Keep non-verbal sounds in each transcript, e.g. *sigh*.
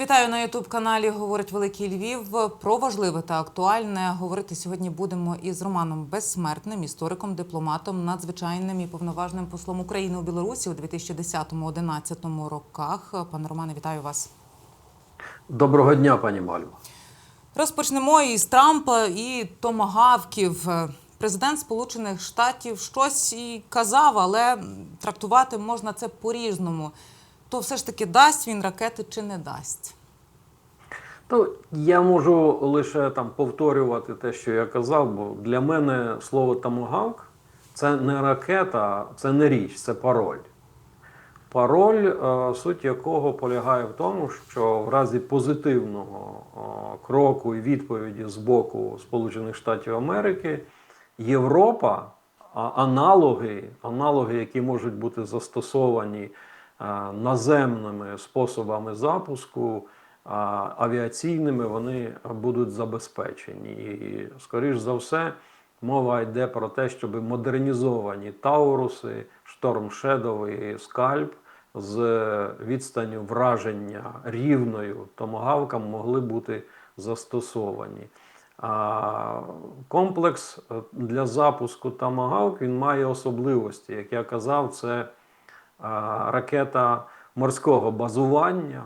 Вітаю на Ютуб каналі Говорить Великий Львів. Про важливе та актуальне говорити сьогодні будемо із Романом Безсмертним, істориком, дипломатом, надзвичайним і повноважним послом України у Білорусі у 2010-2011 роках. Пане Романе, вітаю вас. Доброго дня, пані Мальво. Розпочнемо із Трампа і томагавків. Президент Сполучених Штатів щось і казав, але трактувати можна це по-різному. То все ж таки дасть він ракети чи не дасть? Ну, я можу лише там повторювати те, що я казав, бо для мене слово тамагавк це не ракета, це не річ, це пароль. Пароль, е, суть якого полягає в тому, що в разі позитивного е, кроку і відповіді з боку Сполучених Штатів Америки Європа, аналоги, аналоги, які можуть бути застосовані наземними способами запуску, авіаційними, вони будуть забезпечені. І, скоріш за все, мова йде про те, щоб модернізовані Тауруси, Шторм Shadow і Скальп з відстанню враження рівною томагавкам могли бути застосовані. А комплекс е, для запуску Тамагавк він має особливості. Як я казав, це ракета морського базування.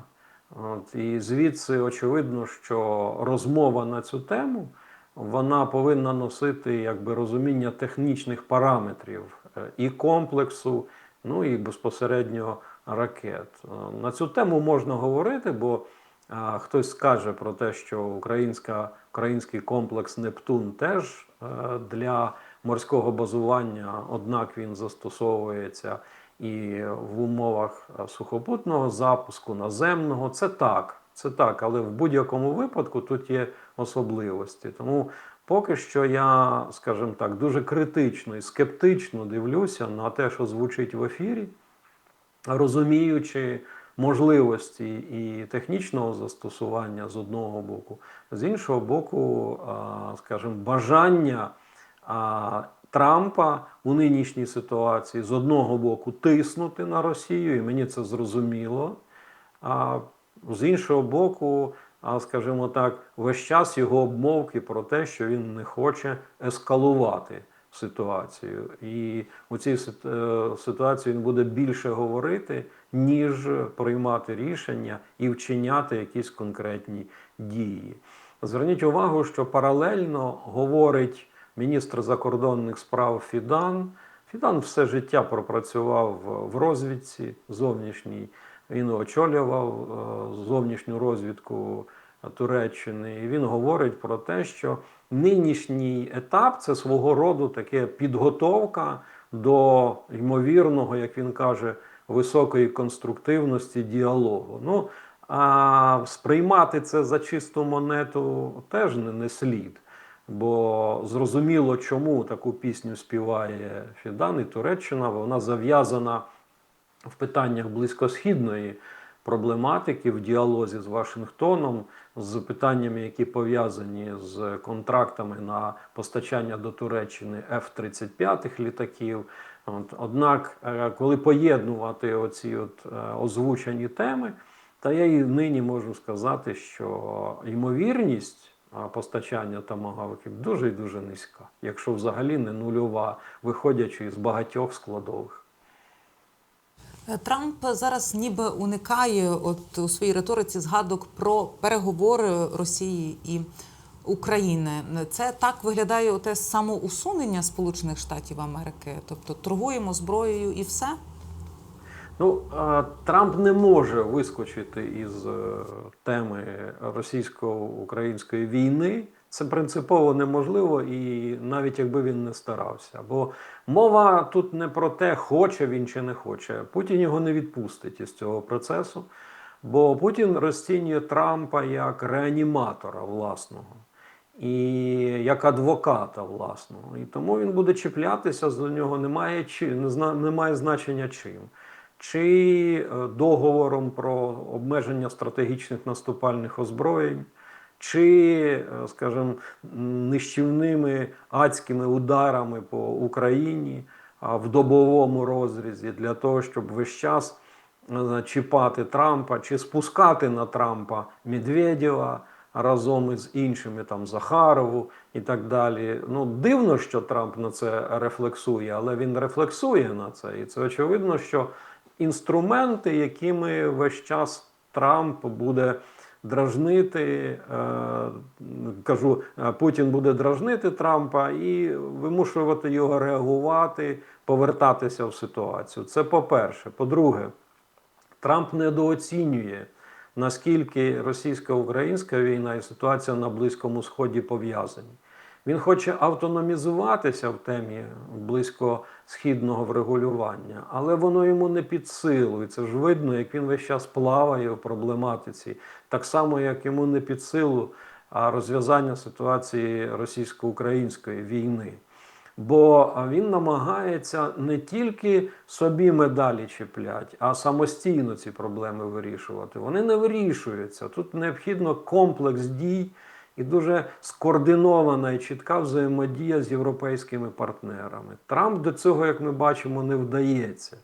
От, і звідси очевидно, що розмова на цю тему вона повинна носити якби розуміння технічних параметрів е, і комплексу, ну і безпосередньо ракет. Е, На цю тему можна говорити, бо а, хтось скаже про те, що українська, український комплекс Нептун теж е, для морського базування, однак він застосовується і в умовах е, сухопутного запуску, наземного. Це так, це так, але в будь-якому випадку тут є особливості. Тому поки що я, скажімо так, дуже критично і скептично дивлюся на те, що звучить в ефірі, розуміючи можливості і технічного застосування з одного боку, з іншого боку, а, скажімо, бажання а, Трампа у нинішній ситуації з одного боку тиснути на Росію, і мені це зрозуміло. А з іншого боку, скажімо так, весь час його обмовки про те, що він не хоче ескалувати ситуацію. І у цій е, ситуації він буде більше говорити, ніж приймати рішення і вчиняти якісь конкретні дії. Зверніть увагу, що паралельно говорить міністр закордонних справ Фідан. Фідан все життя пропрацював в розвідці зовнішній. Він очолював е, зовнішню розвідку Туреччини. І він говорить про те, що нинішній етап це свого роду таке підготовка до ймовірного, як він каже, високої конструктивності діалогу. Ну а сприймати це за чисту монету теж не, не слід. Бо зрозуміло, чому таку пісню співає Фідан і Туреччина. Вона зав'язана в питаннях близькосхідної проблематики в діалозі з Вашингтоном, з питаннями, які пов'язані з контрактами на постачання до Туреччини F-35 літаків. От, однак, е, коли поєднувати оці от е, озвучені теми, та я і нині можу сказати, що ймовірність постачання томагавків дуже і дуже низька, якщо взагалі не нульова, виходячи з багатьох складових. Трамп зараз ніби уникає от у своїй риториці згадок про переговори Росії і України. Це так виглядає оте самоусунення Сполучених Штатів Америки, тобто торгуємо зброєю і все. Ну, е, Трамп не може вискочити із е, теми російсько-української війни. Це принципово неможливо, і навіть якби він не старався. Бо мова тут не про те, хоче він чи не хоче. Путін його не відпустить із цього процесу, бо Путін розцінює Трампа як реаніматора власного і як адвоката власного. І тому він буде чіплятися до нього, немає, чи, немає значення чим. Чи е, договором про обмеження стратегічних наступальних озброєнь, чи, е, скажімо, нищівними адськими ударами по Україні в добовому розрізі для того, щоб весь час е, чіпати Трампа чи спускати на Трампа Медведєва разом із іншими, там Захарову і так далі. Ну, дивно, що Трамп на це рефлексує, але він рефлексує на це. І це очевидно, що інструменти, якими весь час Трамп буде дражнити, е, кажу, е, Путін буде дражнити Трампа і вимушувати його реагувати, повертатися в ситуацію. Це по-перше. По-друге, Трамп недооцінює, наскільки російсько-українська війна і ситуація на Близькому Сході пов'язані. Він хоче автономізуватися в темі близькосхідного врегулювання, але воно йому не під силу. І це ж видно, як він весь час плаває в проблематиці, так само, як йому не під силу розв'язання ситуації російсько-української війни. Бо він намагається не тільки собі медалі чіплять, а самостійно ці проблеми вирішувати. Вони не вирішуються. Тут необхідно комплекс дій і дуже скоординована і чітка взаємодія з європейськими партнерами. Трамп до цього, як ми бачимо, не вдається.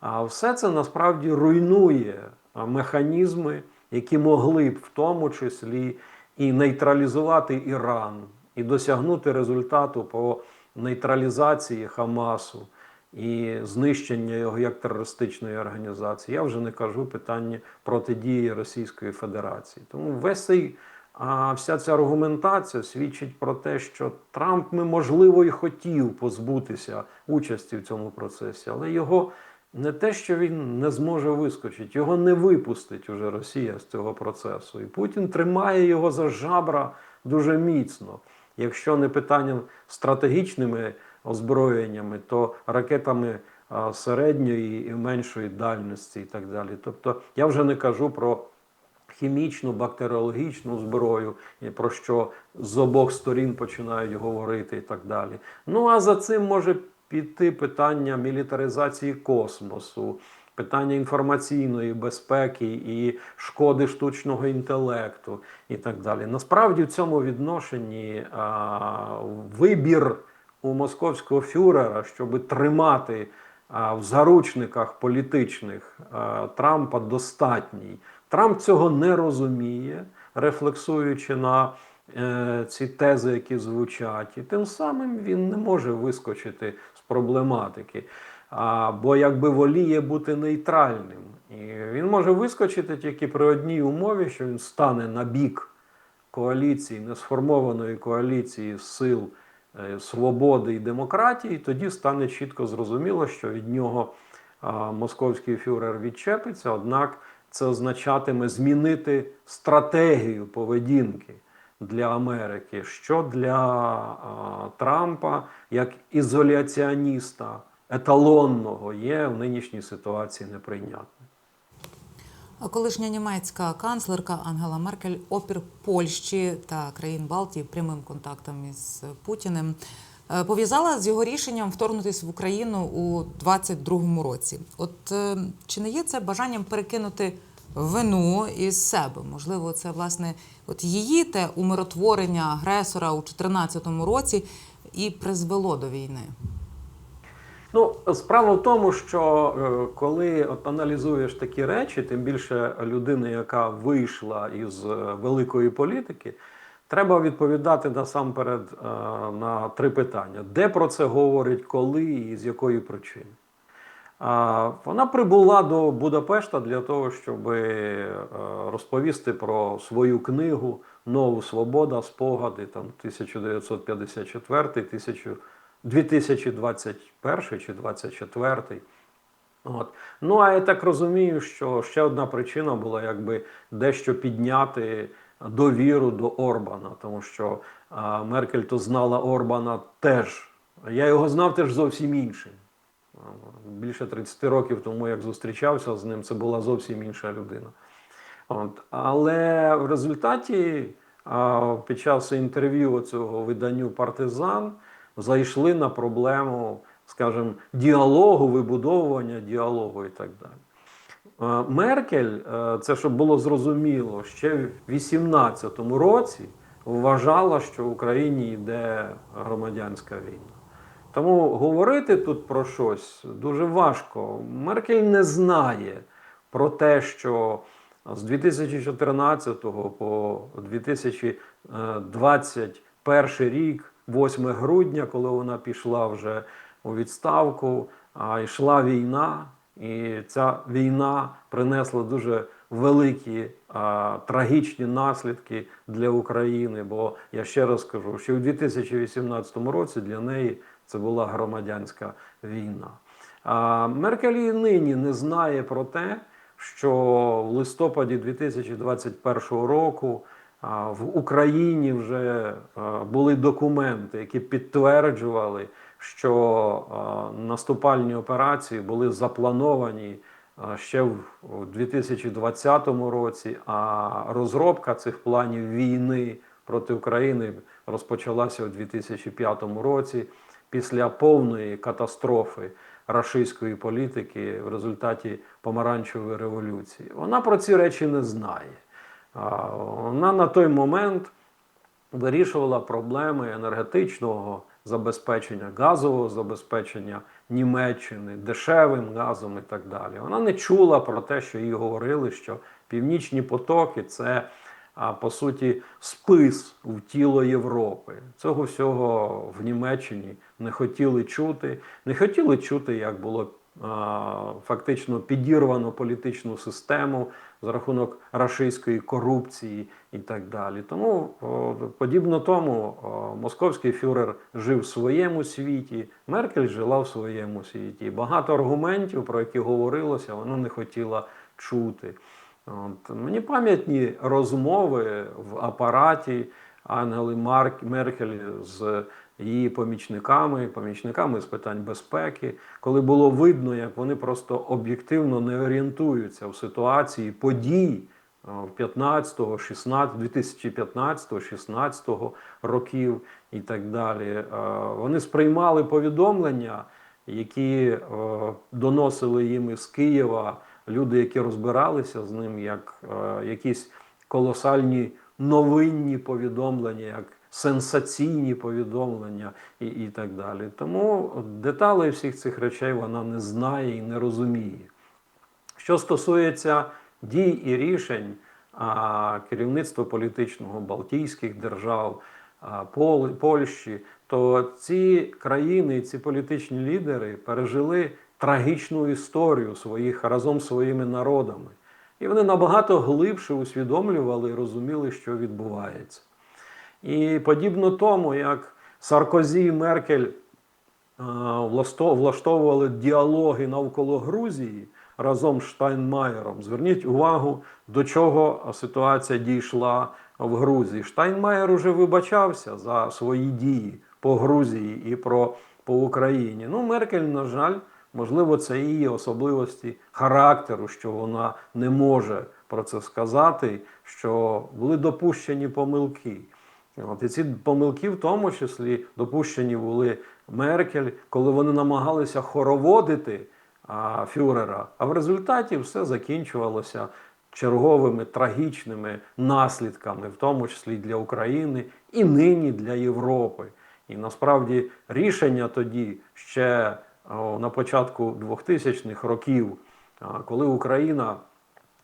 А все це насправді руйнує механізми, які могли б в тому числі і нейтралізувати Іран, і досягнути результату по нейтралізації Хамасу і знищення його як терористичної організації. Я вже не кажу питання протидії Російської Федерації. Тому весь цей а вся ця аргументація свідчить про те, що Трамп, ми, можливо, і хотів позбутися участі в цьому процесі, але його не те, що він не зможе вискочити, його не випустить уже Росія з цього процесу. І Путін тримає його за жабра дуже міцно. Якщо не питанням стратегічними озброєннями, то ракетами середньої і меншої дальності і так далі. Тобто я вже не кажу про хімічну, бактеріологічну зброю, про що з обох сторін починають говорити і так далі. Ну а за цим може піти питання мілітаризації космосу. Питання інформаційної безпеки і шкоди штучного інтелекту і так далі. Насправді в цьому відношенні а, вибір у московського фюрера, щоб тримати в заручниках політичних Трампа достатній. Трамп цього не розуміє, рефлексуючи на е, ці тези, які звучать, і тим самим він не може вискочити з проблематики. А, бо якби воліє бути нейтральним. І він може вискочити тільки при одній умові, що він стане на бік коаліції, несформованої коаліції сил е, свободи і демократії, тоді стане чітко зрозуміло, що від нього а, московський фюрер відчепиться, однак це означатиме змінити стратегію поведінки для Америки, що для а, Трампа як ізоляціоніста еталонного є в нинішній ситуації неприйнятним. Колишня німецька канцлерка Ангела Меркель опір Польщі та країн Балтії прямим контактом із Путіним пов'язала з його рішенням вторгнутися в Україну у 22-му році. От е, чи не є це бажанням перекинути вину із себе? Можливо, це власне от її те умиротворення агресора у 14-му році і призвело до війни. Ну, справа в тому, що е, коли от аналізуєш такі речі, тим більше людина, яка вийшла із е, великої політики, треба відповідати насамперед е, на три питання: де про це говорить, коли і з якої причини. Вона прибула до Будапешта для того, щоб е, розповісти про свою книгу Нову Свобода, спогади там 1954, 2021 чи 2024. От. Ну, а я так розумію, що ще одна причина була якби дещо підняти довіру до Орбана, тому що Меркель то знала Орбана теж. Я його знав теж зовсім іншим. Більше 30 років тому, як зустрічався з ним, це була зовсім інша людина. От. Але в результаті під час інтерв'ю цього виданню Партизан зайшли на проблему, скажімо, діалогу, вибудовування діалогу і так далі. Е, Меркель, е, це щоб було зрозуміло, ще в 18-му році вважала, що в Україні йде громадянська війна. Тому говорити тут про щось дуже важко. Меркель не знає, про те, що з 2014 по 2021 рік, 8 грудня, коли вона пішла вже у відставку, а, йшла війна, і ця війна принесла дуже великі а, трагічні наслідки для України. Бо я ще раз кажу, що у 2018 році для неї це була громадянська війна. А Меркель і нині не знає про те, що в листопаді 2021 року в Україні вже були документи, які підтверджували, що а, наступальні операції були заплановані а, ще в 2020 році, а розробка цих планів війни проти України розпочалася у 2005 році після повної катастрофи рашистської політики в результаті помаранчевої революції. Вона про ці речі не знає. Вона на той момент вирішувала проблеми енергетичного забезпечення, газового забезпечення Німеччини, дешевим газом і так далі. Вона не чула про те, що їй говорили, що північні потоки це по суті спис в тіло Європи. Цього всього в Німеччині не хотіли чути. Не хотіли чути, як було фактично підірвано політичну систему за рахунок рашистської корупції і так далі. Тому, подібно тому, московський фюрер жив в своєму світі, Меркель жила в своєму світі. Багато аргументів, про які говорилося, вона не хотіла чути. От. Мені пам'ятні розмови в апараті Ангели Марк, Меркель з її помічниками, помічниками з питань безпеки, коли було видно, як вони просто об'єктивно не орієнтуються в ситуації подій е, 15, 16, 2015, 16 років і так далі. Вони сприймали повідомлення, які доносили їм із Києва люди, які розбиралися з ним, як якісь колосальні новинні повідомлення, як сенсаційні повідомлення і, і так далі. Тому деталей всіх цих речей вона не знає і не розуміє. Що стосується дій і рішень а, керівництва політичного Балтійських держав, а, Пол- Польщі, то ці країни, ці політичні лідери пережили трагічну історію своїх разом з своїми народами. І вони набагато глибше усвідомлювали і розуміли, що відбувається. І подібно тому, як Саркозі і Меркель е, влаштовували діалоги навколо Грузії разом з Штайнмаєром. Зверніть увагу, до чого ситуація дійшла в Грузії. Штайнмаєр уже вибачався за свої дії по Грузії і про, по Україні. Ну, Меркель, на жаль, можливо, це її особливості характеру, що вона не може про це сказати, що були допущені помилки. От, і ці помилки, в тому числі, допущені були Меркель, коли вони намагалися хороводити а, фюрера. А в результаті все закінчувалося черговими трагічними наслідками, в тому числі для України і нині для Європи. І насправді рішення тоді ще о, на початку 2000-х років, а, коли Україна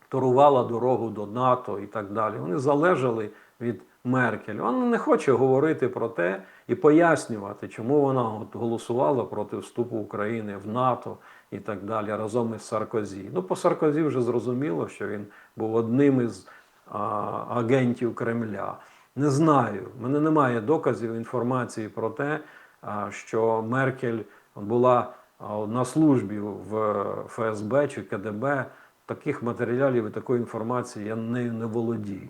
торувала дорогу до НАТО і так далі. Вони залежали від Меркель. Вона не хоче говорити про те і пояснювати, чому вона голосувала проти вступу України в НАТО і так далі разом із Саркозі. Ну, по Саркозі вже зрозуміло, що він був одним із а, агентів Кремля. Не знаю, в мене немає доказів інформації про те, а, що Меркель була на службі в ФСБ чи КДБ. Таких матеріалів і такої інформації я нею не володію.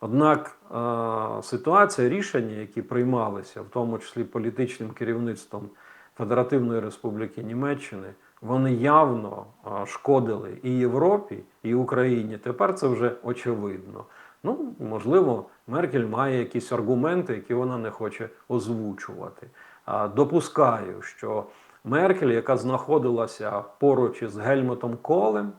Однак е, ситуація, рішення, які приймалися, в тому числі політичним керівництвом Федеративної Республіки Німеччини, вони явно е, шкодили і Європі, і Україні. Тепер це вже очевидно. Ну, можливо, Меркель має якісь аргументи, які вона не хоче озвучувати. Допускаю, що Меркель, яка знаходилася поруч із Гельмутом Колем,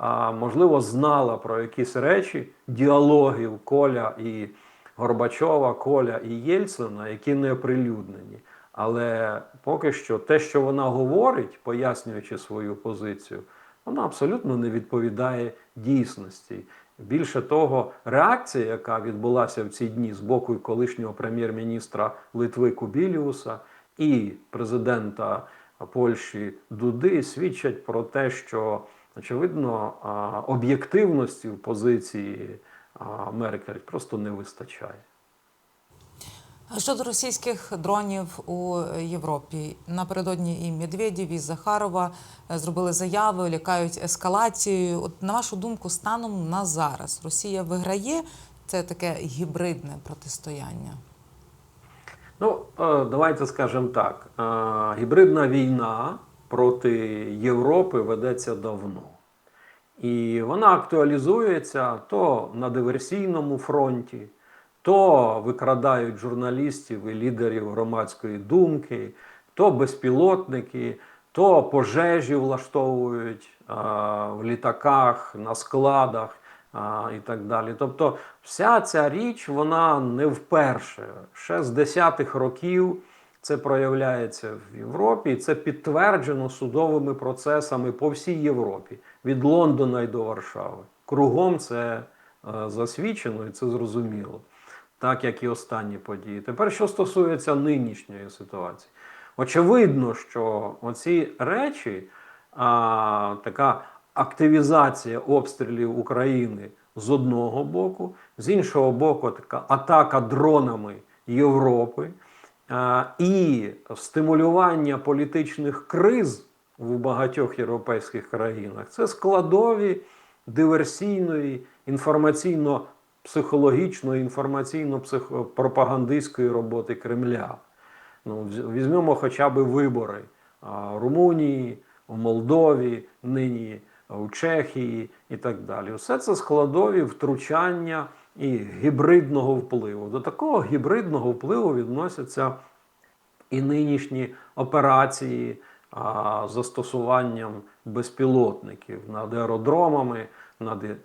а, можливо, знала про якісь речі, діалогів Коля і Горбачова, Коля і Єльцина, які не оприлюднені. Але поки що те, що вона говорить, пояснюючи свою позицію, вона абсолютно не відповідає дійсності. Більше того, реакція, яка відбулася в ці дні з боку колишнього прем'єр-міністра Литви Кубіліуса і президента Польщі Дуди, свідчать про те, що очевидно об'єктивності в позиції Меркель просто не вистачає. Щодо російських дронів у Європі, напередодні і Медведєв, і Захарова е, зробили заяви, лякають ескалацією. От на вашу думку, станом на зараз Росія виграє це таке гібридне протистояння? Ну, е, давайте скажемо так: е, гібридна війна проти Європи ведеться давно. І вона актуалізується то на диверсійному фронті, то викрадають журналістів і лідерів громадської думки, то безпілотники, то пожежі влаштовують а, в літаках, на складах а, і так далі. Тобто, вся ця річ вона не вперше. Ще з десятих років це проявляється в Європі, і це підтверджено судовими процесами по всій Європі, від Лондона й до Варшави. Кругом це е, засвідчено і це зрозуміло, так як і останні події. Тепер, що стосується нинішньої ситуації, очевидно, що оці речі, а, така активізація обстрілів України з одного боку, з іншого боку, така атака дронами Європи. І стимулювання політичних криз в багатьох європейських країнах це складові диверсійної, інформаційно-психологічної, інформаційно-пропагандистської роботи Кремля. Ну, візьмемо хоча б вибори в Румунії, у Молдові, нині у Чехії і так далі. Все це складові втручання і гібридного впливу. До такого гібридного впливу відносяться і нинішні операції а, застосуванням безпілотників над аеродромами, над е,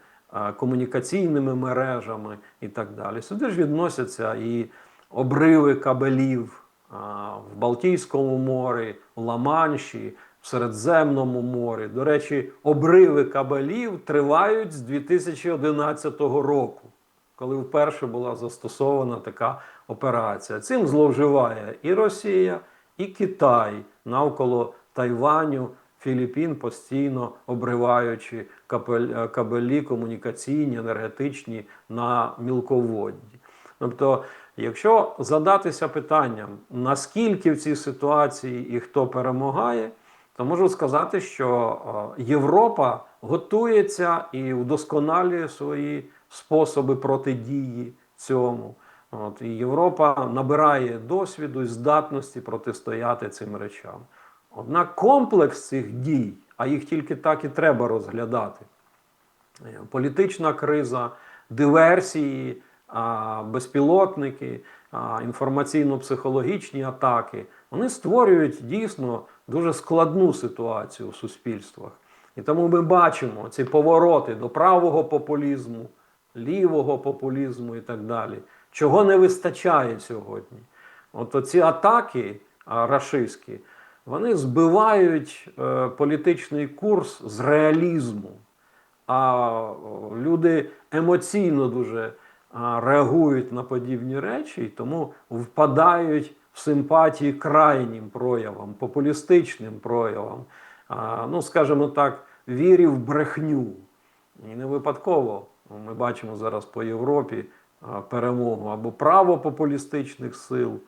комунікаційними мережами і так далі. Сюди ж відносяться і обриви кабелів а, в Балтійському морі, в Ла-Манші, в Середземному морі. До речі, обриви кабелів тривають з 2011 року коли вперше була застосована така операція. Цим зловживає і Росія, і Китай навколо Тайваню, Філіппін, постійно обриваючи кабелі комунікаційні, енергетичні на мілководді. Тобто, якщо задатися питанням, наскільки в цій ситуації і хто перемагає, то можу сказати, що е, Європа готується і вдосконалює свої способи протидії цьому. От, і Європа набирає досвіду і здатності протистояти цим речам. Однак комплекс цих дій, а їх тільки так і треба розглядати. Е, Політична криза, диверсії, безпілотники, інформаційно-психологічні атаки, вони створюють дійсно дуже складну ситуацію в суспільствах. І тому ми бачимо ці повороти до правого популізму, лівого популізму і так далі. Чого не вистачає сьогодні? От оці атаки рашистські, вони збивають е, політичний курс з реалізму. А люди емоційно дуже реагують на подібні речі, і тому впадають в симпатії крайнім проявам, популістичним проявам. Ну, скажімо так, вірі в брехню. І не випадково ми бачимо зараз по Європі перемогу або правопопулістичних сил,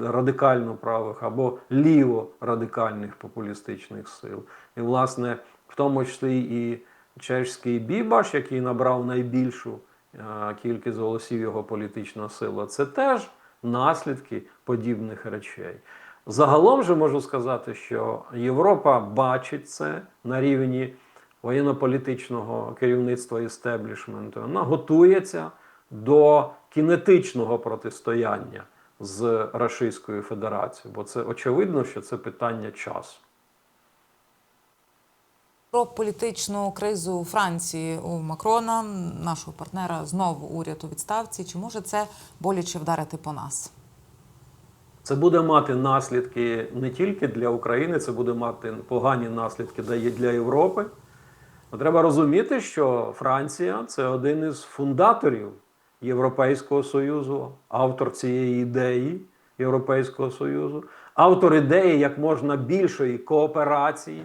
радикально правих, або ліво-радикальних популістичних сил. І, власне, в тому числі і чешський Бібаш, який набрав найбільшу е, кількість голосів його політична сила, це теж наслідки подібних речей. Загалом же можу сказати, що Європа бачить це на рівні воєнно-політичного керівництва істеблішменту. Вона готується до кінетичного протистояння з Російською Федерацією, бо це очевидно, що це питання часу. Про політичну кризу у Франції у Макрона, нашого партнера, знову уряд у відставці. Чи може це боляче вдарити по нас? Це буде мати наслідки не тільки для України, це буде мати погані наслідки для- для Європи. Ну, Треба розуміти, що Франція це один із фундаторів Європейського Союзу, автор цієї ідеї Європейського Союзу, автор ідеї як можна більшої кооперації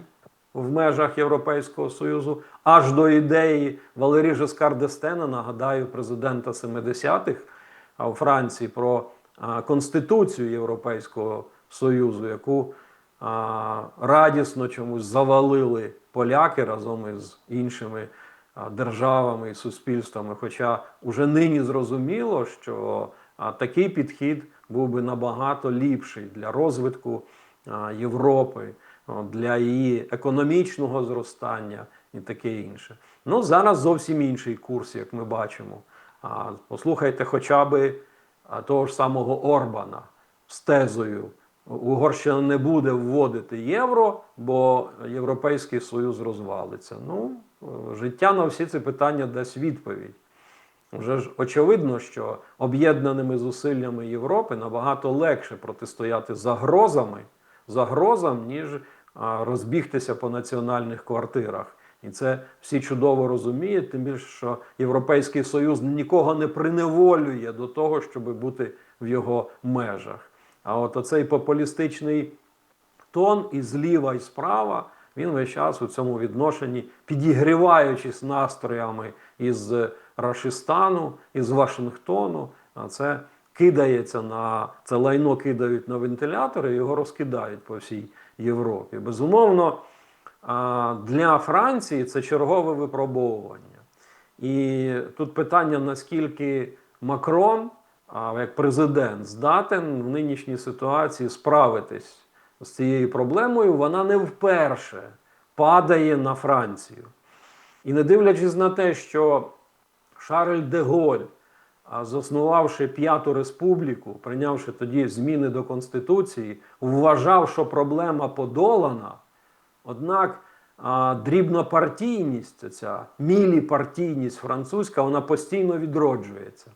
в межах Європейського Союзу, аж до ідеї Валерії Жескар Дестена, нагадаю, президента 70-х у Франції про Конституцію Європейського Союзу, яку радісно чомусь завалили поляки разом із іншими державами і суспільствами. Хоча уже нині зрозуміло, що такий підхід був би набагато ліпший для розвитку Європи, для її економічного зростання і таке інше. Ну зараз зовсім інший курс, як ми бачимо. Послухайте, хоча би того ж самого Орбана з тезою. Угорщина не буде вводити євро, бо Європейський Союз розвалиться. Ну, життя на всі ці питання дасть відповідь. Вже ж очевидно, що об'єднаними зусиллями Європи набагато легше протистояти загрозами, загрозам, ніж розбігтися по національних квартирах. І це всі чудово розуміють, тим більше, що Європейський Союз нікого не приневолює до того, щоб бути в його межах. А от оцей популістичний тон і зліва, і справа, він весь час у цьому відношенні, підігріваючись настроями із Рашистану, із Вашингтону, це кидається на це лайно кидають на вентилятори, і його розкидають по всій Європі. Безумовно, для Франції це чергове випробовування. І тут питання, наскільки Макрон, як президент, здатен в нинішній ситуації справитись з цією проблемою, вона не вперше падає на Францію. І не дивлячись на те, що Шарль де Голь, заснувавши П'яту республіку, прийнявши тоді зміни до Конституції, вважав, що проблема подолана. Однак дрібнопартійність, ця міліпартійність французька, вона постійно відроджується.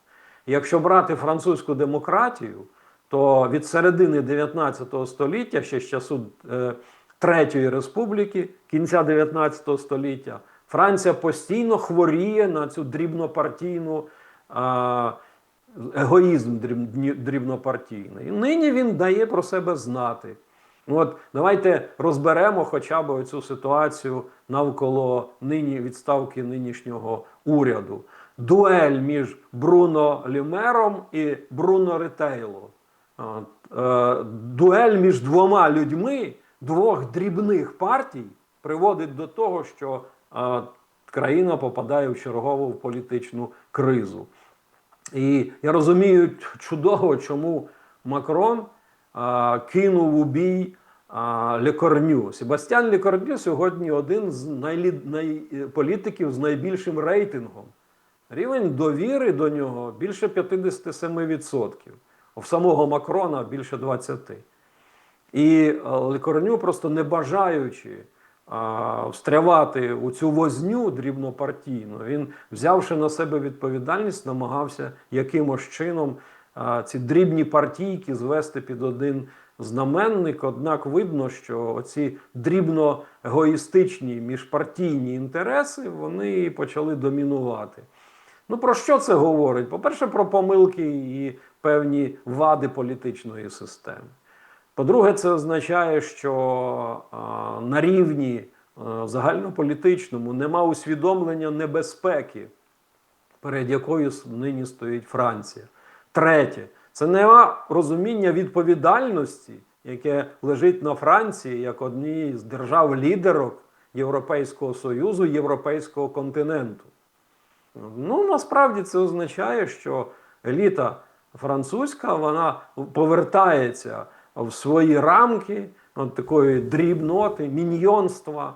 Якщо брати французьку демократію, то від середини 19 століття, ще з часу е, Третьої республіки, кінця 19 століття, Франція постійно хворіє на цю дрібнопартійну егоїзм дрібнопартійний. І нині він дає про себе знати. Ну От давайте розберемо хоча б цю ситуацію навколо нині відставки нинішнього уряду. Дуель між Бруно Лімером і Бруно Ретейло. Е, дуель між двома людьми двох дрібних партій приводить до того, що е, країна попадає в чергову політичну кризу. І я розумію чудово, чому Макрон а, кинув у бій а. Себастьян Лекорню сьогодні один з найлі... най... політиків з найбільшим рейтингом. Рівень довіри до нього більше 57%. У самого Макрона більше 20%. І е, Лекорню, просто не бажаючи а, встрявати у цю возню дрібнопартійну, він, взявши на себе відповідальність, намагався якимось чином а, ці дрібні партійки звести під один знаменник. Однак видно, що оці дрібно-егоїстичні міжпартійні інтереси вони почали домінувати. Ну про що це говорить? По-перше, про помилки і певні вади політичної системи. По-друге, це означає, що а, на рівні а, загальнополітичному нема усвідомлення небезпеки, перед якою нині стоїть Франція. Третє, це нема розуміння відповідальності, яке лежить на Франції як одній з держав-лідерок Європейського Союзу, Європейського континенту. Ну, насправді це означає, що еліта французька вона повертається в свої рамки от такої дрібноти, міньйонства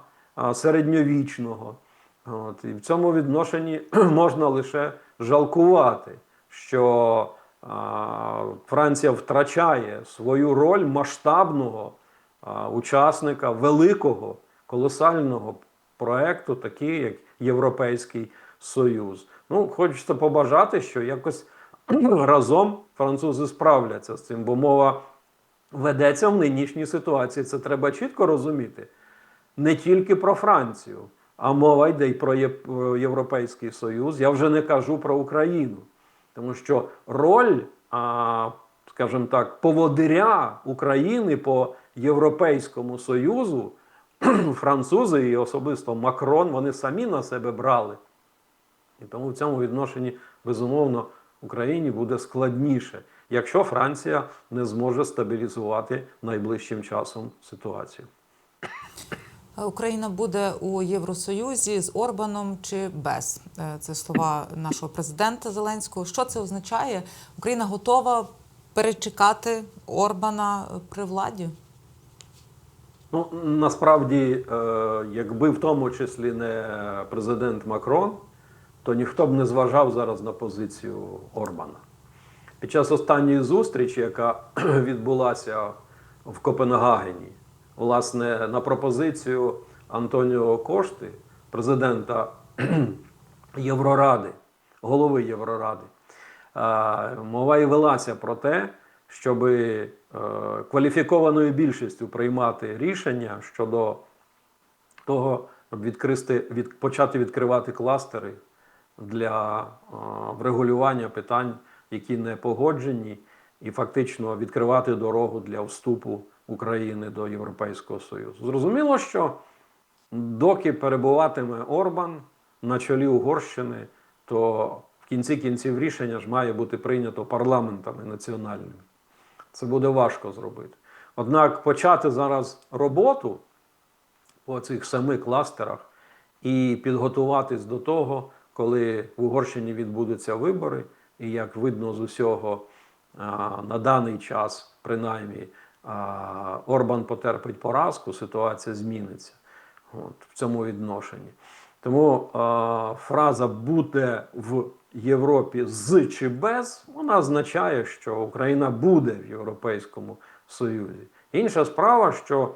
середньовічного. От, і в цьому відношенні *clears throat* можна лише жалкувати, що а, Франція втрачає свою роль масштабного а, учасника великого, колосального проекту, такий як Європейський Союз. Ну, хочеться побажати, що якось *clears throat* разом французи справляться з цим, бо мова ведеться в нинішній ситуації. Це треба чітко розуміти. Не тільки про Францію, а мова йде й про Європейський Союз. Я вже не кажу про Україну, тому що роль, скажімо так, поводиря України по Європейському Союзу, *clears throat* французи і особисто Макрон, вони самі на себе брали. І тому в цьому відношенні, безумовно, Україні буде складніше, якщо Франція не зможе стабілізувати найближчим часом ситуацію. Україна буде у Євросоюзі з Орбаном чи без. Е, Це слова нашого президента Зеленського. Що це означає? Україна готова перечекати Орбана при владі? Ну, насправді, е, якби в тому числі не президент Макрон, то ніхто б не зважав зараз на позицію Орбана. Під час останньої зустрічі, яка *clears throat* відбулася в Копенгагені, власне, на пропозицію Антоніо Кошти, президента *clears throat* Євроради, голови Євроради, е, мова і велася про те, щоб е, кваліфікованою більшістю приймати рішення щодо того, щоб відкрити, від, почати відкривати кластери для е, врегулювання питань, які не погоджені, і фактично відкривати дорогу для вступу України до Європейського Союзу. Зрозуміло, що доки перебуватиме Орбан на чолі Угорщини, то в кінці кінців рішення ж має бути прийнято парламентами національними. Це буде важко зробити. Однак почати зараз роботу по цих семи кластерах і підготуватись до того, коли в Угорщині відбудуться вибори, і як видно з усього на даний час, принаймні, Орбан потерпить поразку, ситуація зміниться от, в цьому відношенні. Тому фраза буде в Європі з чи без, вона означає, що Україна буде в Європейському Союзі. Інша справа, що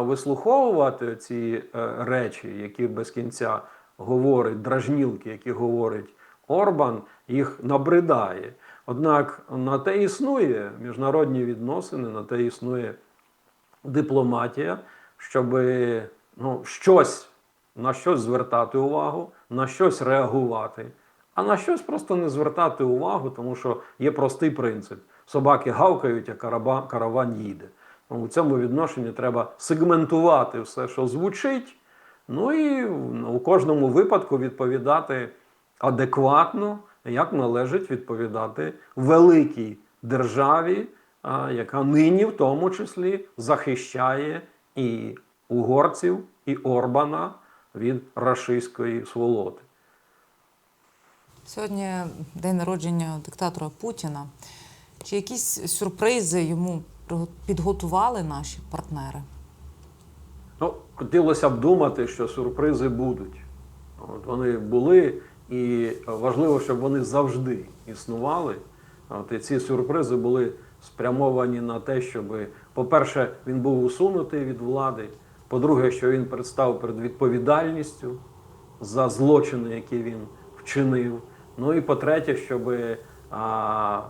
вислуховувати ці е, речі, які без кінця говорить, дражнілки, які говорить Орбан, їх набридає. Однак на те існує міжнародні відносини, на те існує дипломатія, щоб ну, щось на щось звертати увагу, на щось реагувати, а на щось просто не звертати увагу, тому що є простий принцип: собаки гавкають, а караван їде. В цьому відношенні треба сегментувати все, що звучить, ну і у кожному випадку відповідати адекватно, як належить відповідати великій державі, яка нині в тому числі захищає і угорців, і Орбана від рашистської сволоти. Сьогодні день народження диктатора Путіна. Чи якісь сюрпризи йому підготували наші партнери? Ну, хотілося б думати, що сюрпризи будуть. От вони були, і важливо, щоб вони завжди існували. От, і ці сюрпризи були спрямовані на те, щоб, по-перше, він був усунутий від влади. По-друге, що він представ перед відповідальністю за злочини, які він вчинив. Ну і по-третє, щоб а,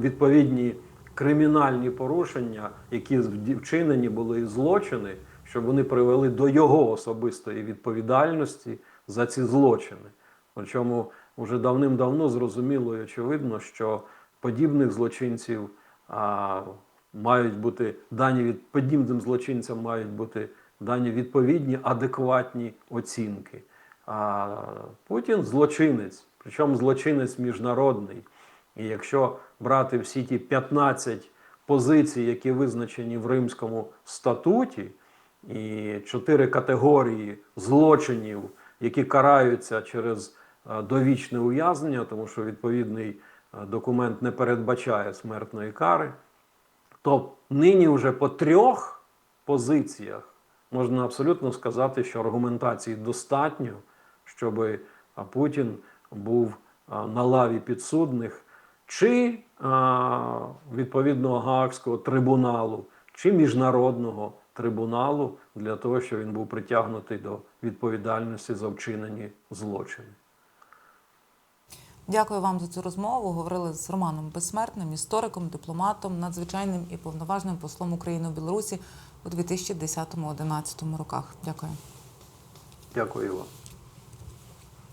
відповідні кримінальні порушення, які вчинені були і злочини, щоб вони привели до його особистої відповідальності за ці злочини. Причому вже давним-давно зрозуміло і очевидно, що подібних злочинців а, мають бути дані від подібним злочинцям мають бути дані відповідні адекватні оцінки. А Путін злочинець, причому злочинець міжнародний. І якщо брати всі ті 15 позицій, які визначені в Римському статуті, і чотири категорії злочинів, які караються через е, довічне ув'язнення, тому що відповідний е, документ не передбачає смертної кари, то нині вже по трьох позиціях можна абсолютно сказати, що аргументації достатньо, щоб Путін був на лаві підсудних чи відповідного Гаагського трибуналу, чи міжнародного трибуналу для того, щоб він був притягнутий до відповідальності за вчинені злочини. Дякую вам за цю розмову. Говорили з Романом Безсмертним, істориком, дипломатом, надзвичайним і повноважним послом України у Білорусі у 2010-2011 роках. Дякую. Дякую вам.